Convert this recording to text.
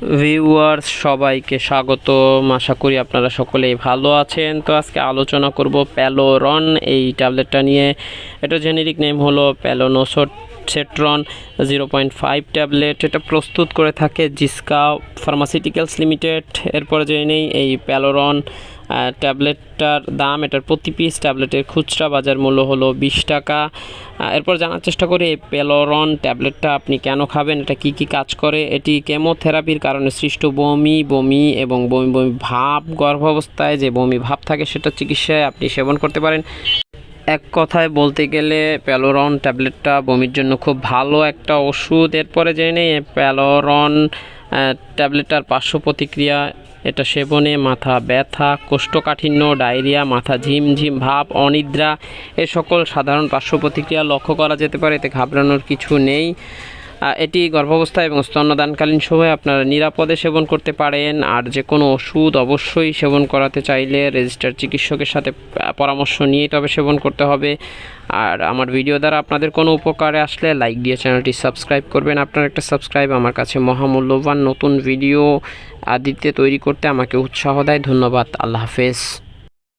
Viewers, সবাইকে স্বাগত আশা করি আপনারা সকলেই ভালো আছেন। তো আজকে আলোচনা করব প্যালোরন। এই ট্যাবলেটটা নিয়ে এটা জেনেরিক নেম হলো palonosetron zero point five tablet. এটা প্রস্তুত করে থাকে জিসকা ফার্মাসিউটিক্যালস লিমিটেড। এরপরে জেনে নেই, এই প্যালোরন ট্যাবলেটটার দাম, এটার প্রতি পিস ট্যাবলেটের খুচরা বাজার মূল্য হলো বিশ টাকা। এরপর জানার চেষ্টা করি, এই পেলোরন ট্যাবলেটটা আপনি কেন খাবেন? এটা কি কি কাজ করে? এটি কেমোথেরাপির কারণে সৃষ্ট বমি বমি এবং বমি বমি ভাব, গর্ভাবস্থায় যে বমি ভাব থাকে সেটা চিকিৎসায় আপনি সেবন করতে পারেন। এক কথায় বলতে গেলে প্যালোরন ট্যাবলেটটা বমির জন্য খুব ভালো একটা ওষুধ। এরপরে জেনে প্যালোরন ট্যাবলেটটার পার্শ্ব প্রতিক্রিয়া এটা সেবনে, মাথা ব্যথা, কোষ্ঠকাঠিন্য, ডায়রিয়া, মাথা ঝিমঝিম ভাব, অনিদ্রা, এ সকল সাধারণ পার্শ্ব প্রতিক্রিয়া লক্ষ্য করা যেতে পারে। এতে ঘাবড়ানোর কিছু নেই। এটি গর্ভাবস্থা এবং স্তন্যদানকালীন সময়ে আপনারা নিরাপদে সেবন করতে পারেন। আর যে কোনো ওষুধ অবশ্যই সেবন করাতে চাইলে রেজিস্টার চিকিৎসকের সাথে পরামর্শ নিয়ে তবে সেবন করতে হবে। আর আমার ভিডিও দ্বারা আপনাদের কোনো উপকারে আসলে লাইক দিয়ে চ্যানেলটি সাবস্ক্রাইব করবেন। আপনার একটা সাবস্ক্রাইব আমার কাছে মহামূল্যবান নতুন ভিডিও আদিতে তৈরি করতে আমাকে উৎসাহ দেয়। ধন্যবাদ। আল্লাহ হাফেজ।